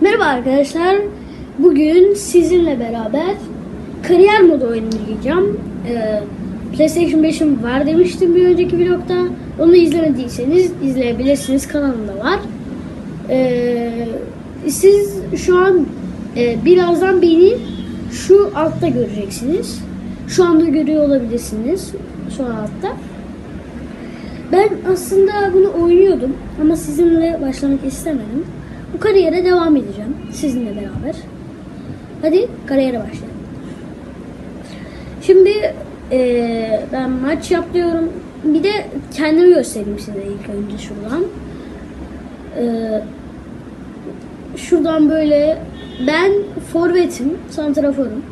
Merhaba arkadaşlar. Bugün sizinle beraber kariyer modu oynayacağım. Ee, PlayStation 5'im var demiştim bir önceki vlogda. Onu izlemediyseniz izleyebilirsiniz. Kanalımda var. Ee, siz şu an e, birazdan beni şu altta göreceksiniz. Şu anda görüyor olabilirsiniz. Şu altta. Ben aslında bunu oynuyordum ama sizinle başlamak istemedim. Bu kariyere devam edeceğim sizinle beraber. Hadi kariyere başlayalım. Şimdi eee, ben maç yapıyorum. Bir de kendimi göstereyim size ilk önce şuradan. Eee, şuradan böyle ben forvetim, santraforum.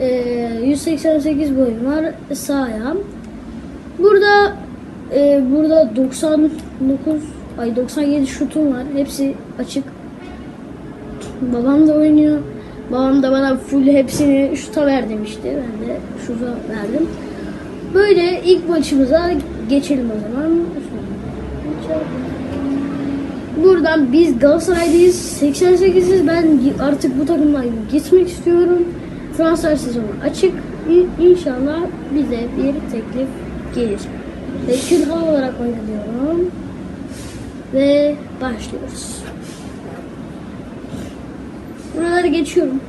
Eee 188 boyum var, sağ ayağım. Burada e, burada 99 ay 97 şutum var. Hepsi açık. Babam da oynuyor. Babam da bana full hepsini şuta ver demişti. Ben de şuta verdim. Böyle ilk maçımıza geçelim o zaman. Buradan biz Galatasaray'dayız. 88'iz. Ben artık bu takımdan gitmek istiyorum. Transfer sezonu açık. İnşallah bize bir teklif gelir. Ve Külhan olarak oynuyorum. Ve başlıyoruz. Buraları geçiyorum.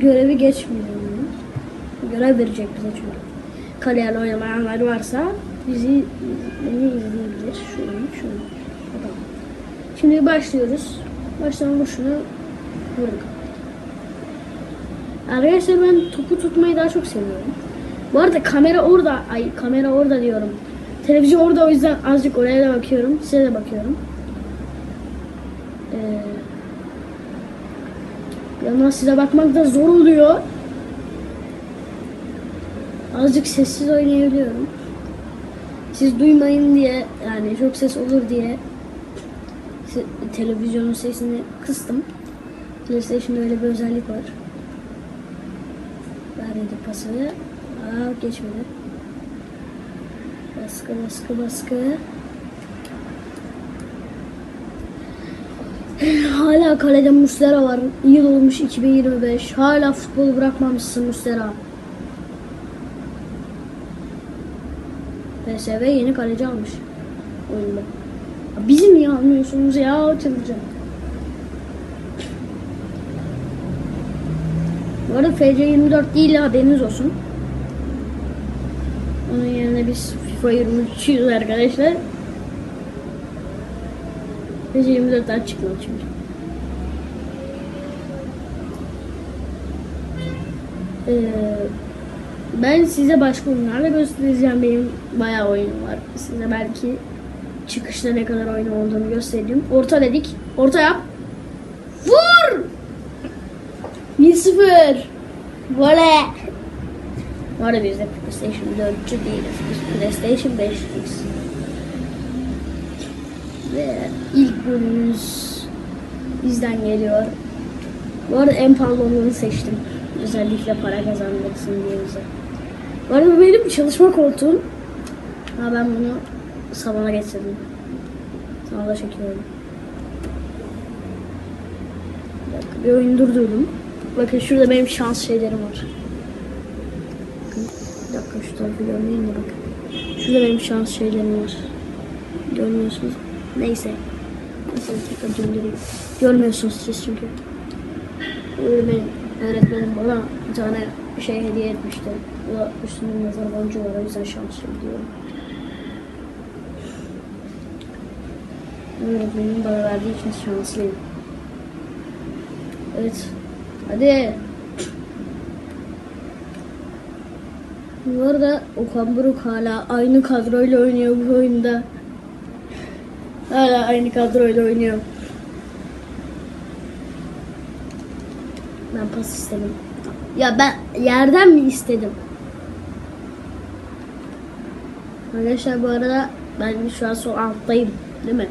Görevi geçmiyorum. Görev verecek bize çünkü. Kariyer oynamayanlar varsa bizi beni izleyebilir. Şunu, şunu. Tamam. Şimdi başlıyoruz. Başlama şunu vurun. Arkadaşlar ben topu tutmayı daha çok seviyorum. Bu arada kamera orada. Ay kamera orada diyorum. Televizyon orada o yüzden azıcık oraya da bakıyorum. Size de bakıyorum. Ee, yandan size bakmak da zor oluyor. Azıcık sessiz oynayabiliyorum. Siz duymayın diye yani çok ses olur diye televizyonun sesini kıstım. PlayStation'da öyle bir özellik var. Verdi pası. Aa geçmedi. Baskı baskı baskı. Hala kalede Muslera var. Yıl olmuş 2025. Hala futbolu bırakmamışsın Muslera. PSV yeni kaleci almış oyunda. Ya Bizi niye almıyorsunuz ya? Çıldıracağım. Bu arada FC24 değil haberiniz olsun. Onun yerine biz 23'üz arkadaşlar. FC24'den çıkmadı çünkü. Ee, ben size başka oyunlarla göstereceğim. Benim bayağı oyunum var. Size belki çıkışta ne kadar oyun olduğunu göstereyim. Orta dedik. Orta yap. Vur! 1-0. Voley. Bu arada biz de PlayStation 4'cü değiliz. Biz PlayStation 5'liyiz. Ve ilk bölümümüz bizden geliyor. Bu arada en pahalı olanı seçtim. Özellikle para kazandırsın diye bize. Bu arada benim çalışma koltuğum. Ha ben bunu salona getirdim. Salona çekiyorum. Bir oyun durdurdum. Bakın şurada benim şans şeylerim var. Tarafı görmeyin de bakın. Şurada benim şans şeylerim var. Görmüyorsunuz. Neyse. Neyse tekrar döndüreyim. Görmüyorsunuz siz çünkü. Öyle benim öğretmenim bana bir tane şey hediye etmişti. Bu da üstünde nazar boncuğu var. O yüzden şanslıyım diyorum. Öğretmenim bana verdiği için şanslıyım. Evet. Hadi. Bu arada Okan Buruk hala aynı kadroyla oynuyor bu oyunda. Hala aynı kadroyla oynuyor. Ben pas istedim. Ya ben yerden mi istedim? Arkadaşlar bu arada ben şu an sol alttayım. Değil mi?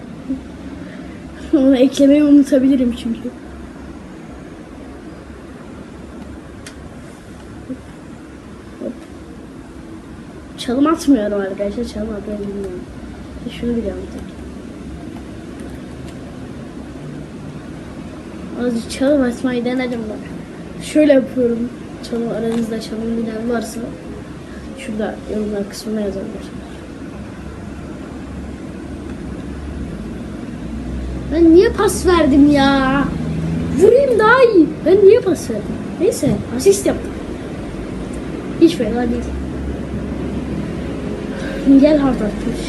Onu eklemeyi unutabilirim çünkü. Çalım atmıyorum arkadaşlar. Çalım atmayı bilmiyorum. Şunu biliyorum tek. Azıcık çalım atmayı denedim bak. Şöyle yapıyorum. Çalım aranızda çalım bilen varsa şurada yorumlar kısmına yazabilir. Ben niye pas verdim ya? Vurayım daha iyi. Ben niye pas verdim? Neyse asist yaptım. Hiç fena değil. Gel hard atmış.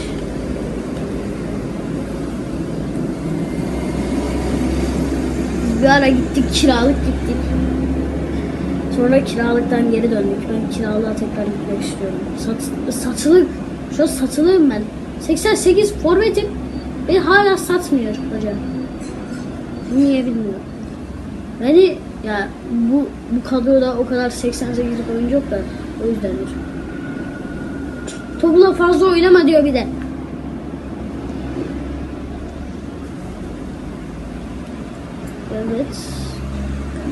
Biz bir ara gittik kiralık gittik. Sonra kiralıktan geri döndük. Ben kiralığa tekrar gitmek istiyorum. Sat, satılık. Şu an satılığım ben. 88 forvetim. Beni hala satmıyor hocam. Niye bilmiyorum. Yani ya bu bu kadroda o kadar 88 oyuncu yok da o yüzdendir. Topla fazla oynama diyor bir de. Evet.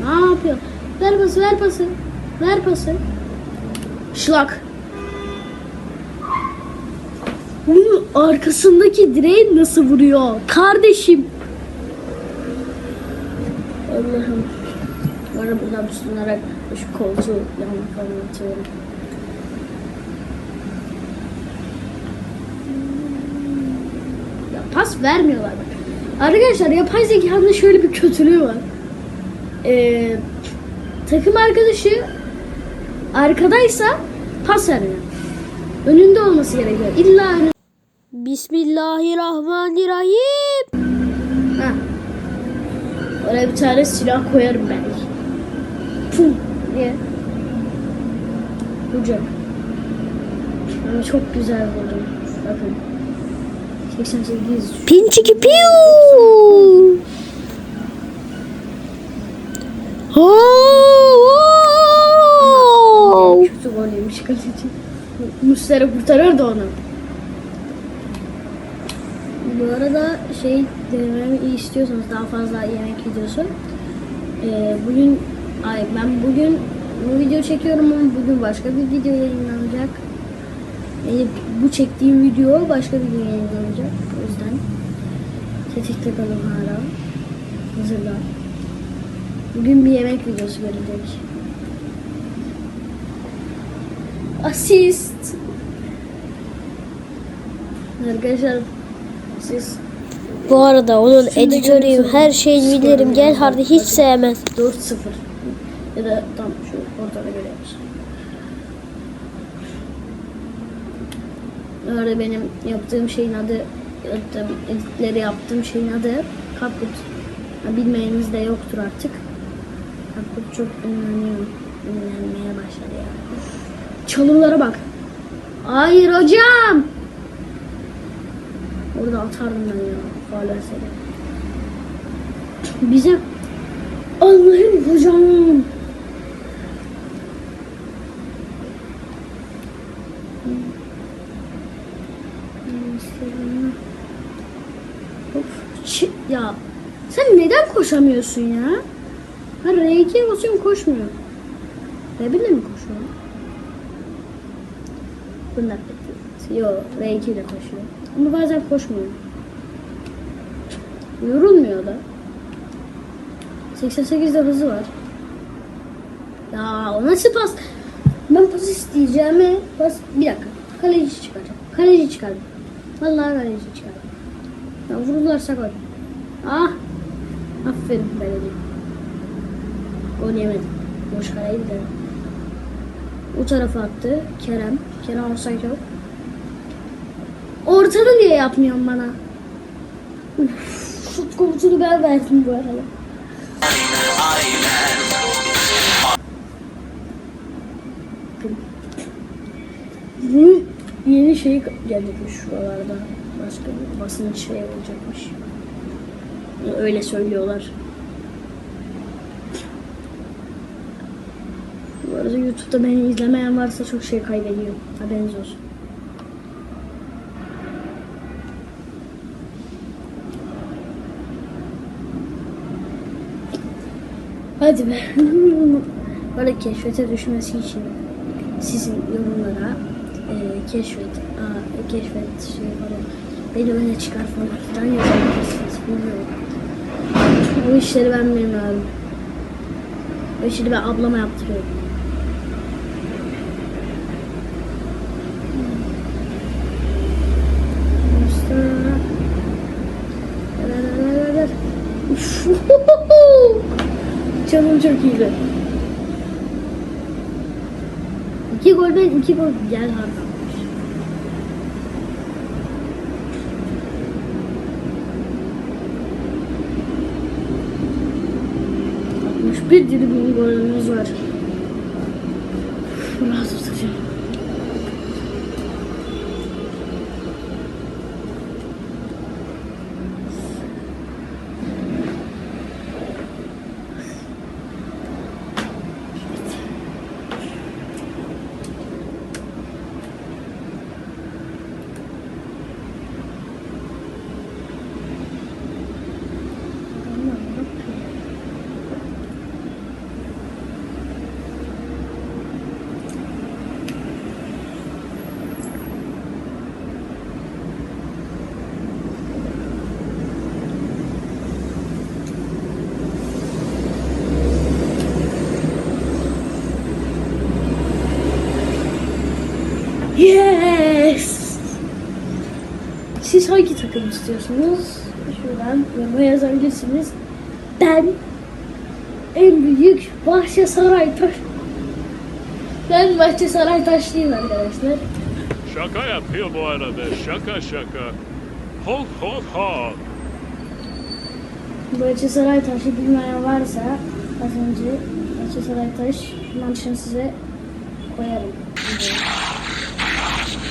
Ne yapıyor? Ver pası, ver pası. Ver pası. Şlak. Bunun arkasındaki direği nasıl vuruyor? Kardeşim. Allah'ım. Arada buradan tutunarak şu koltuğu yanına falan atıyorum. Ya pas vermiyorlar bak. Arkadaşlar yapay zekanın şöyle bir kötülüğü var. Ee, takım arkadaşı arkadaysa pas vermiyor. Önünde olması gerekiyor. İlla önünde. Bismillahirrahmanirrahim. Ha. Oraya bir tane silah koyarım belki. Pum diye. Vuracak. Ama çok güzel vurdum. Bakın. 88. Pinçiki piu. Oh! Kötü gol yemiş kaleci. Muslera kurtarırdı onu. Bu arada şey denememi istiyorsanız daha fazla yemek videosu. Ee, bugün ay ben bugün bu video çekiyorum ama bugün başka bir video yayınlanacak. Yani bu çektiğim video başka bir gün yayınlanacak. O yüzden tetikte kalın hala. Hazırla. Bugün bir yemek videosu gelecek. Asist. Arkadaşlar siz Bu arada onun Şimdi editörüyüm. Her şeyi bilirim. Gel harbi hiç sevmez. 4-0 ya da tam Öyle benim yaptığım şeyin adı yaptığım editleri yaptığım şeyin adı Kaput. Bilmeyeniniz de yoktur artık. Kaput çok ünleniyor. Ünlenmeye başladı ya. Çalımlara bak. Hayır hocam. Orada atardım ben ya. Faal verseydi. Bize Allah'ım hocam. Of, ya sen neden koşamıyorsun ya? Ben R2'ye basıyorum koşmuyor. R1'le mi koşuyor? Bunlar bekliyor. Yo R2 ile koşuyor. Ama bazen koşmuyor. Yorulmuyor da. 88'de hızı var. Ya o nasıl pas? Ben pas isteyeceğime pas... Bir dakika. Kaleci çıkaracağım. Kaleci çıkardım. Vallahi kaleci çıkardım. Ya vururlarsa gol. Ah! Aferin kaleci. Gol yemedim. Boş kaleydi de. O tarafa attı. Kerem. Kerem olsaydı yok. Ortada niye yapmıyorsun bana? Şut komutunu ben verdim bu arada. Bunun yeni şey gelecekmiş şuralarda. Başka bir basın şey olacakmış. Öyle söylüyorlar. Bu arada YouTube'da beni izlemeyen varsa çok şey kaybediyor. Haberiniz olsun. Hadi be. Böyle keşfete düşmesi için sizin yorumlara e, keşfet, a, keşfet şey falan. Beni öne çıkar falan filan yazabilirsiniz. Bilmiyorum. O işleri ben bilmiyorum. O işleri ben ablama yaptırıyorum. Hmm. Canım çok iyiydi. İki gol ben iki gol gel harcamış. Bir dribbling golümüz var. Rahat olacağım. Yes! Siz hangi takım istiyorsunuz? Şuradan yoruma yazabilirsiniz. Ben en büyük Bahçe Saraytaş. Ben Bahçe Saraytaşlıyım arkadaşlar. Şaka yapıyor bu arada. Şaka şaka. Hok hok hok. Bahçe Saraytaş'ı bilmeyen varsa az önce Bahçe Saraytaş manşını size koyarım. Evet.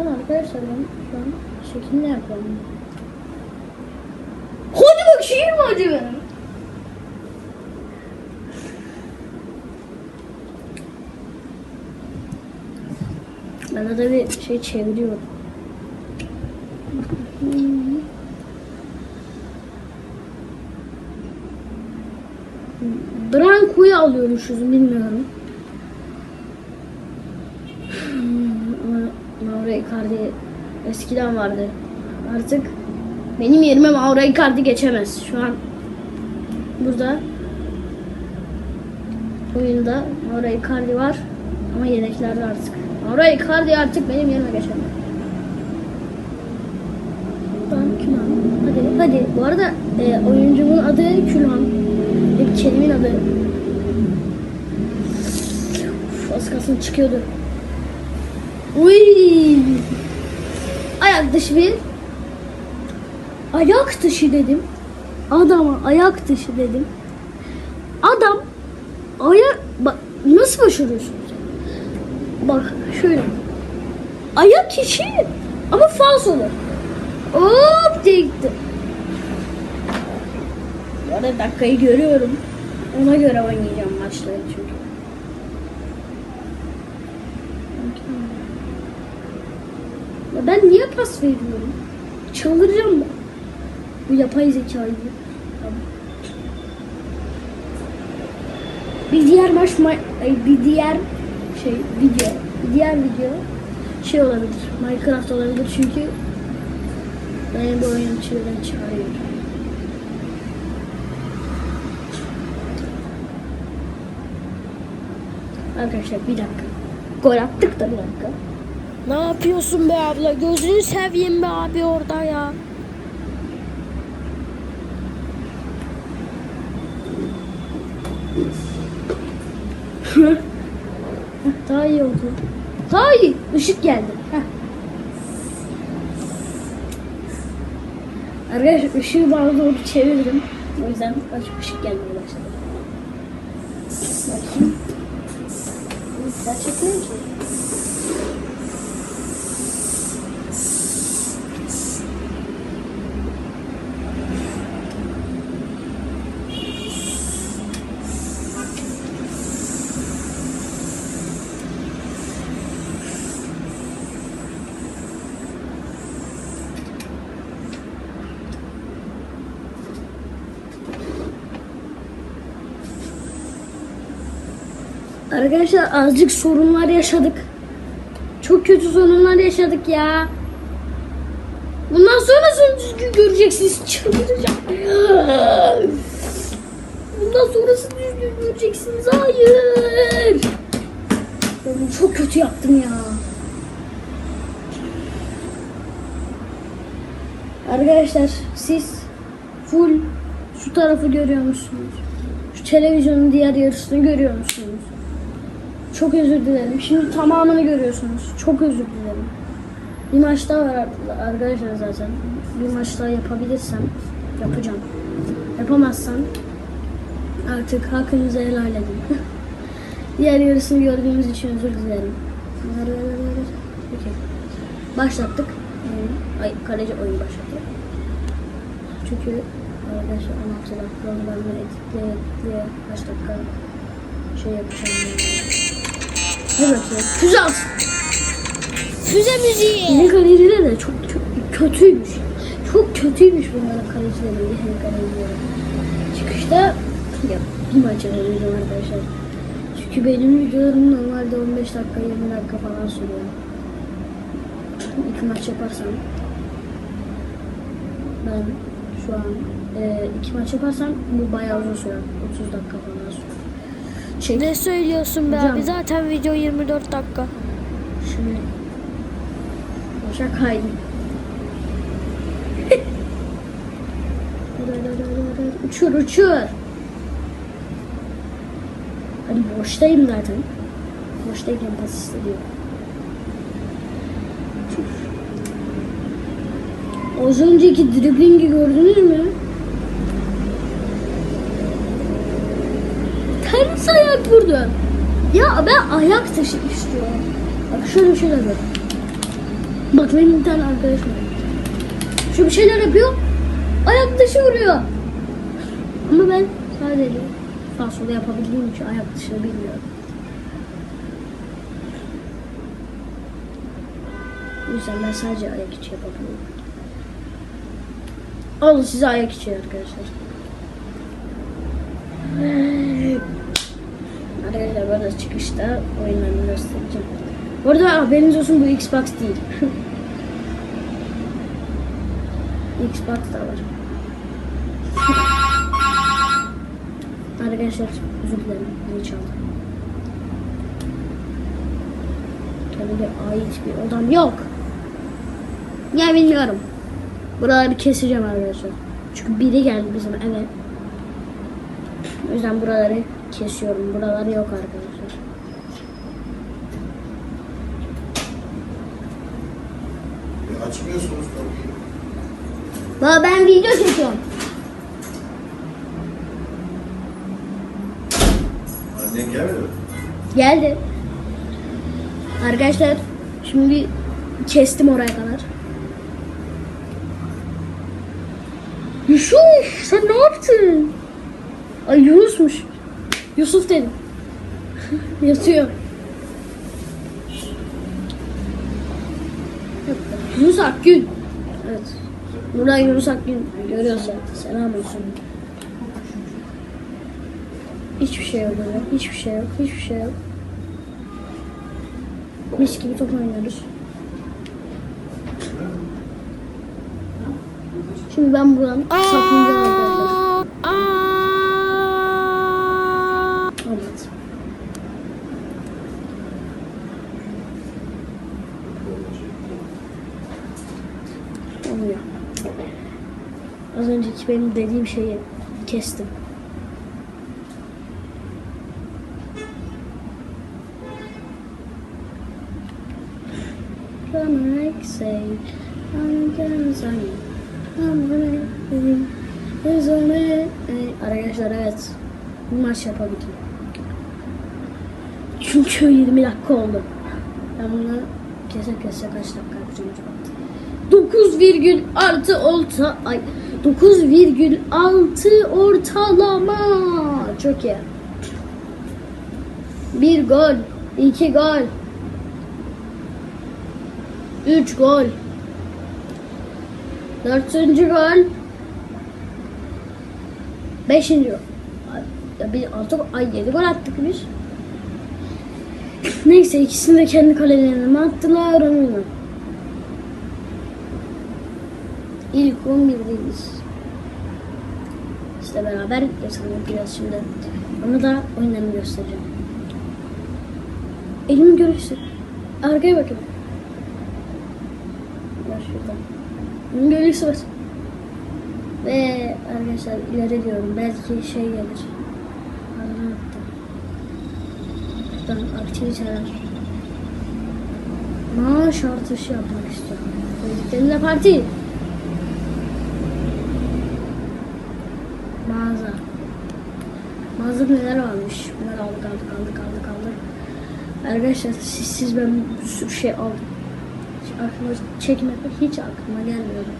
Ama arkadaşlar ben şu an şekil ne yapıyorum? Hadi bak şiir mi acı benim? Ben de bir şey çeviriyorum. Branko'yu alıyormuşuz bilmiyorum. Icardi eskiden vardı. Artık benim yerime Mauro Icardi geçemez. Şu an burada oyunda Mauro Icardi var ama yedeklerde artık. Mauro Icardi artık benim yerime geçemez. Buradan Külhan. Hadi hadi. Bu arada e, oyuncumun adı Külhan. Bir kelimin adı. Uf, az kalsın çıkıyordu. Uy. Ayak dışı bir. Ayak dışı dedim. Adama ayak dışı dedim. Adam ayak bak nasıl başarıyorsunuz? Bak şöyle. Ayak içi ama faz olur. Hop diye gitti. Yarı dakikayı görüyorum. Ona göre oynayacağım maçları çünkü. Ya ben niye pas veriyorum? Çıldıracağım ben. Bu yapay zekayı. Bir diğer maç bir diğer şey video bir diğer video şey olabilir. Minecraft olabilir çünkü beni bu oyun çığırdan çağırıyor. Arkadaşlar bir dakika. Gol attık da bir dakika. Ne yapıyorsun be abla? Gözünü seveyim be abi orada ya. Daha iyi oldu. Daha iyi. Işık geldi. Heh. Arkadaşlar ışığı bana doğru çevirdim. O yüzden açık ışık gelmeye başladı. Bakayım. Daha çekmiyor ki. Arkadaşlar azıcık sorunlar yaşadık. Çok kötü sorunlar yaşadık ya. Bundan sonrasını düzgün göreceksiniz. Çıldıracağım. Bundan sonrasını düzgün göreceksiniz. Hayır. Bunu çok kötü yaptım ya. Arkadaşlar siz full şu tarafı görüyor musunuz? Şu televizyonun diğer yarısını görüyor musunuz? Çok özür dilerim. Şimdi tamamını görüyorsunuz. Çok özür dilerim. Bir maç daha var arkadaşlar zaten. Bir maç daha yapabilirsem yapacağım. Yapamazsam artık hakkınızı helal edin. Diğer yarısını gördüğümüz için özür dilerim. Peki. Başlattık. Ee, Ay kaleci oyun başlattı. Çünkü arkadaşlar 16 dakika ben bunu editleye editleye kaç dakika şey yapacağım. Ne bakayım? Füze müziği. Yeni kaleciler de çok kö- kötüymüş. Çok kötüymüş bunların kalecileri. Yeni kalecileri. Çıkışta ya bir maç oynayacağım arkadaşlar. Çünkü benim videolarım normalde 15 dakika 20 dakika falan sürüyor. İki maç yaparsam ben şu an e, iki maç yaparsam bu bayağı uzun sürer. 30 dakika falan sürer. Şey, Ne söylüyorsun be Hocam. abi? Zaten video 24 dakika. Şimdi boşa kaydım. uçur uçur. Hadi boştayım zaten. Boştayken pas hissediyorum. Az önceki driblingi gördünüz mü? Ters ayak vurdu. Ya ben ayak taşı istiyorum. Bak şöyle şeyler yapıyor. Bak benim bir tane arkadaşım var. Şu bir şeyler yapıyor. Ayak dışı vuruyor. Ama ben sadece sağ sola yapabildiğim için ayak dışını bilmiyorum. O yüzden ben sadece ayak içi yapabiliyorum. Alın size ayak içi arkadaşlar. Arkadaşlar burada çıkışta oyunlarını göstereceğim. Bu arada haberiniz olsun bu Xbox değil. Xbox da var. Arkadaşlar özür dilerim. Ne çaldı? Kendime ait bir odam yok. Ya bilmiyorum. Buraları keseceğim arkadaşlar. Çünkü biri geldi bizim eve. O yüzden buraları kesiyorum. Buraları yok arkadaşlar. E, Açmıyorsunuz kapıyı. Baba ben video çekiyorum. Annen gelmedi mi? Geldi. Arkadaşlar şimdi kestim oraya kadar. Yusuf sen ne yaptın? Ay Yunus'muş. Yusuf dedim. Yatıyor. Yunus Akgün. Evet. Buradan Yunus Akgün görüyorsa selam olsun. Hiçbir şey yok burada. Hiçbir şey yok. Hiçbir şey yok. Mis gibi top oynuyoruz. Şimdi ben buradan saplayacağım arkadaşlar. Aa, aa. Evet. Olmuyor. Önceki benim dediğim şeyi kestim. Come like say, I'm gonna say, I'm gonna be, is on it. Arkadaşlar evet, bir maç yapabildim. Çünkü 20 dakika oldu. Ben bunu kese kese kaç dakika yapacağım acaba? 9 virgül artı orta ay 9 virgül 6 ortalama çok iyi. Bir gol, iki gol, üç gol, dördüncü gol, beşinci gol. Ya bir altı, ay yedi gol attık biz. Neyse ikisini de kendi kalelerine attılar onu. İlk 11'deyiz. İşte beraber yatırım yapacağız şimdi. Onu da oyunlarını göstereceğim. Elimi görürsün. Arkaya bakın. Var şurada. Elimi görürsün. Ve arkadaşlar ileri diyorum. Belki şey gelir. Unuttum. Buradan aktiviteler. Maaş artışı yapmak istiyorum. Dediklerimle parti. Mağazada neler varmış? Bunları aldık aldık aldık aldık aldık. Arkadaşlar siz, siz ben bir sürü şey aldım. Hiç aklıma çekmedi. Hiç aklıma gelmiyordu.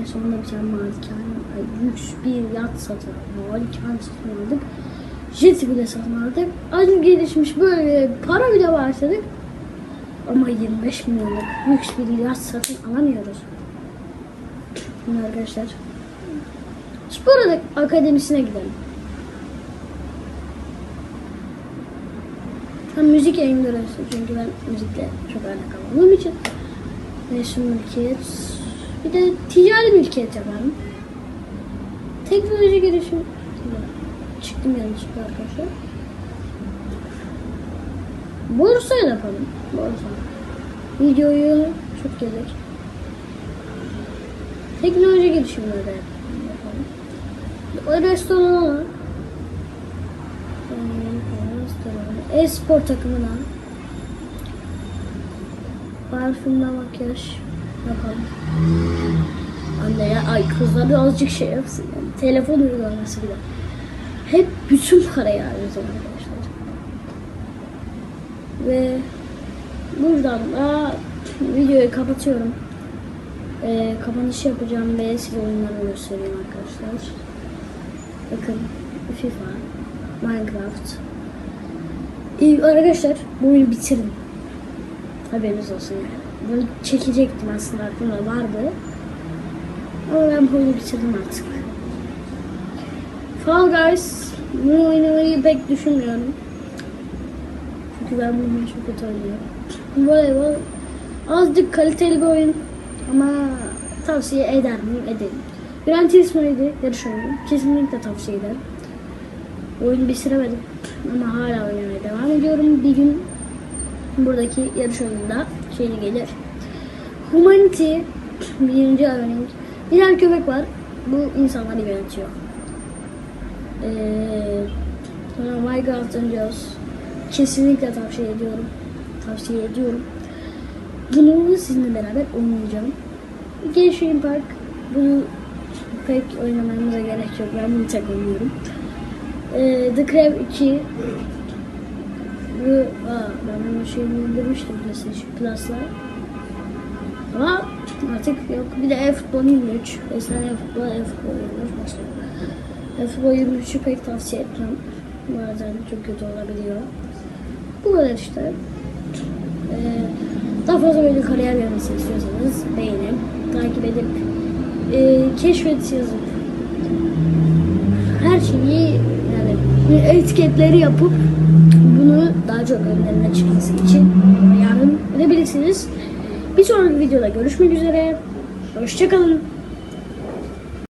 En sonunda bir tane malikane, ay, lüks bir yat satın malikane satın aldık. Jet bile satın aldık. Az gelişmiş böyle para bile başladık. Ama 25 milyonluk lüks bir yat satın alamıyoruz. Şimdi arkadaşlar spor akademisine gidelim. Hem müzik görevlisi çünkü ben müzikle çok alakalı olduğum için. Resim mülkiyet, bir de ticari mülkiyet yapalım. Teknoloji gelişimi. Çıktım yanlışlıkla arkadaşlar. Borsa yapalım. Borsa. Videoyu çok gelir. Teknoloji gelişimleri de yapalım. O restorana restoran, e-spor takımına parfümle makyaj yapalım. Anne ya ay kızlar birazcık şey yapsın yani. Telefon uygulaması bile. Hep bütün parayı harcayacağım arkadaşlar. Ve buradan da videoyu kapatıyorum. Ee, kapanış yapacağım ve size oyunları göstereyim arkadaşlar. Bakın FIFA, Minecraft. Ee, arkadaşlar bu oyunu bitirdim. Haberiniz olsun yani. Bunu çekecektim aslında aklımda vardı. Ama ben bu oyunu bitirdim artık. Fall Guys bunu oynamayı pek düşünmüyorum. Çünkü ben bunu çok kötü oynuyorum. Voleybol azıcık kaliteli bir oyun ama tavsiye eder miyim? Ederim. Gran Turismo'ydu yarış oyunu. Kesinlikle tavsiye ederim. Oyunu bitiremedim ama hala oynamaya devam ediyorum. Bir gün buradaki yarış oyununda şeyli gelir. Humanity birinci örneğin. Bir tane köpek var. Bu insanları yönetiyor. Ee, sonra Minecraft oynuyoruz. Kesinlikle tavsiye ediyorum. Tavsiye ediyorum. Bunu sizinle beraber oynayacağım. Gençliğin Park. Bunu pek oynamamıza gerek yok. Ben bunu tek oynuyorum. Ee, The Crab 2 bu, aa, ben bunu şeyini indirmiştim PlayStation Plus'la. Ama artık yok. Bir de e-futbol 23. Eskiden e-futbol, e-futbol 23 başlıyor. E-futbol 23'ü pek tavsiye etmem. Bazen çok kötü olabiliyor. Bu kadar işte. Ee, daha fazla böyle kariyer gelmesini istiyorsanız beğenip, takip edip, e, keşfet yazıp her şeyi yani etiketleri yapıp bunu daha çok önlerine çıkması için yardım edebilirsiniz. Bir sonraki videoda görüşmek üzere. Hoşçakalın.